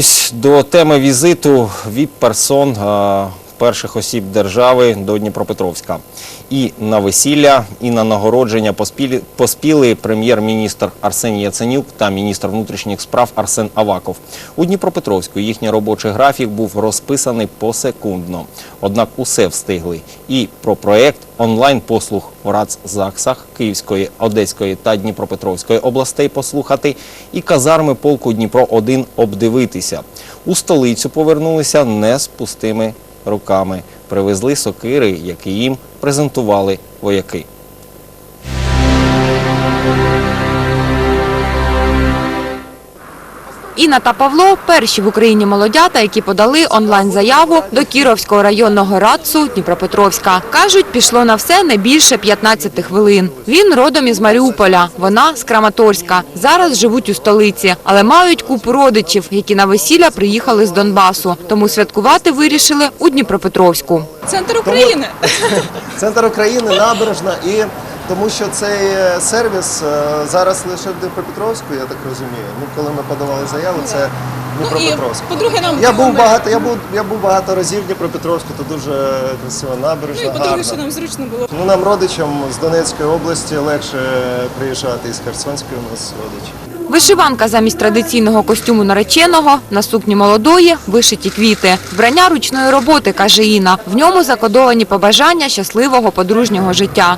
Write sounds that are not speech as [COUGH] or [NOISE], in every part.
Повертаюсь до теми візиту ВІП-персон е, перших осіб держави до Дніпропетровська. І на весілля, і на нагородження поспілі, поспіли прем'єр-міністр Арсеній Яценюк та міністр внутрішніх справ Арсен Аваков. У Дніпропетровську їхній робочий графік був розписаний посекундно. Однак усе встигли. І про проєкт онлайн-послуг в РАЦ-ЗАГСах Київської, Одеської та Дніпропетровської областей послухати і казарми полку Дніпро-1 обдивитися. У столицю повернулися не з пустими руками. Привезли сокири, які їм презентували вояки. Інна та Павло – перші в Україні молодята, які подали онлайн-заяву до Кіровського районного РАЦУ Дніпропетровська. Кажуть, пішло на все не більше 15 хвилин. Він родом із Маріуполя, вона з Краматорська. Зараз живуть у столиці, але мають купу родичів, які на весілля приїхали з Донбасу. Тому святкувати вирішили у Дніпропетровську. Центр України. [LAUGHS] Центр України, набережна і тому що цей е, сервіс е, зараз лише в Дніпропетровську, я так розумію. Ну, коли ми подавали заяву, це Ну і по-друге, нам Я був багато, я був, я був багато разів в Дніпропетровську, то дуже красива Ну і по-друге, що гарна. нам зручно було. Ну, нам родичам з Донецької області легше приїжджати із Херсонської у нас родичі. Вишиванка замість традиційного костюму нареченого, на сукні молодої вишиті квіти. Вбрання ручної роботи, каже Інна. В ньому закодовані побажання щасливого подружнього життя.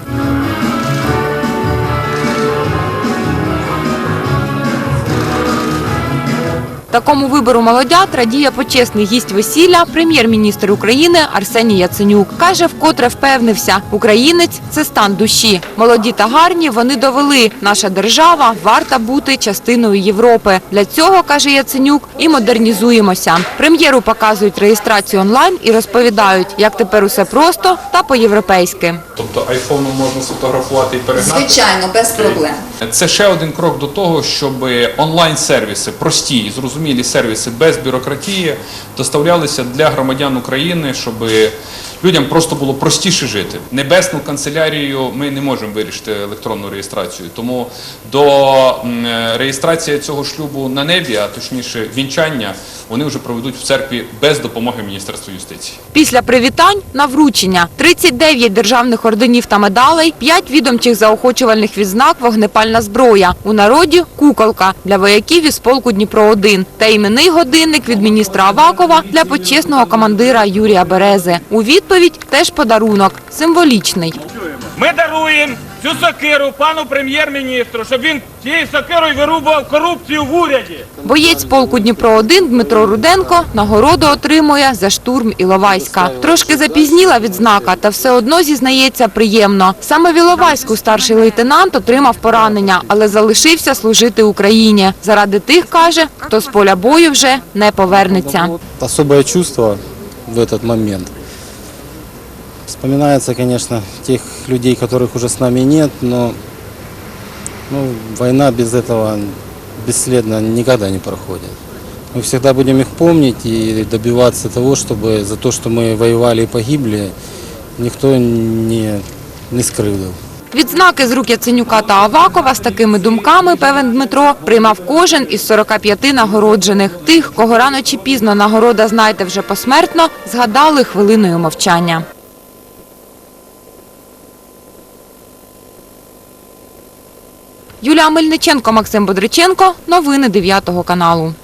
Такому вибору молодят радіє почесний гість весілля, прем'єр-міністр України Арсеній Яценюк. Каже, вкотре впевнився, українець – це стан душі. Молоді та гарні вони довели, наша держава варта бути частиною Європи. Для цього, каже Яценюк, і модернізуємося. Прем'єру показують реєстрацію онлайн і розповідають, як тепер усе просто та по-європейськи. Тобто айфоном можна сфотографувати і перегнати. Звичайно, без проблем. Це ще один крок до того, щоб онлайн-сервіси, прості і зрозумілі сервіси без бюрократії доставлялися для громадян України, щоб людям просто було простіше жити. Небесну канцелярію ми не можемо вирішити електронну реєстрацію. Тому до реєстрації цього шлюбу на небі, а точніше вінчання, вони вже проведуть в церкві без допомоги Міністерства юстиції. Після привітань на вручення 39 державних орденів та медалей, 5 відомчих заохочувальних відзнак вогнепальна зброя. У народі куколка для вояків із полку Дніпро-1 та іменний годинник від міністра Авакова для почесного командира Юрія Берези. У відповідь теж подарунок символічний. Ми даруємо цю сокиру пану прем'єр-міністру, щоб він цією сокирою вирубував корупцію в уряді. Боєць полку Дніпро-1 Дмитро Руденко нагороду отримує за штурм Іловайська. Трошки запізніла відзнака, та все одно зізнається приємно. Саме в Іловайську старший лейтенант отримав поранення, але залишився служити Україні. Заради тих, каже, хто з поля бою вже не повернеться. особое чувство в этот момент. Вспоминается, конечно, тех людей, которых уже с нами нет, но ну, война без этого бесследно никогда не проходит. Мы всегда будем их помнить и добиваться того, чтобы за то, что мы воевали и погибли, никто не, не скрывал. Відзнаки з рук Яценюка та Авакова з такими думками, певен Дмитро, приймав кожен із 45 нагороджених. Тих, кого рано чи пізно нагорода знайте вже посмертно, згадали хвилиною мовчання. Юлія Мельниченко, Максим Бодриченко. Новини 9 каналу.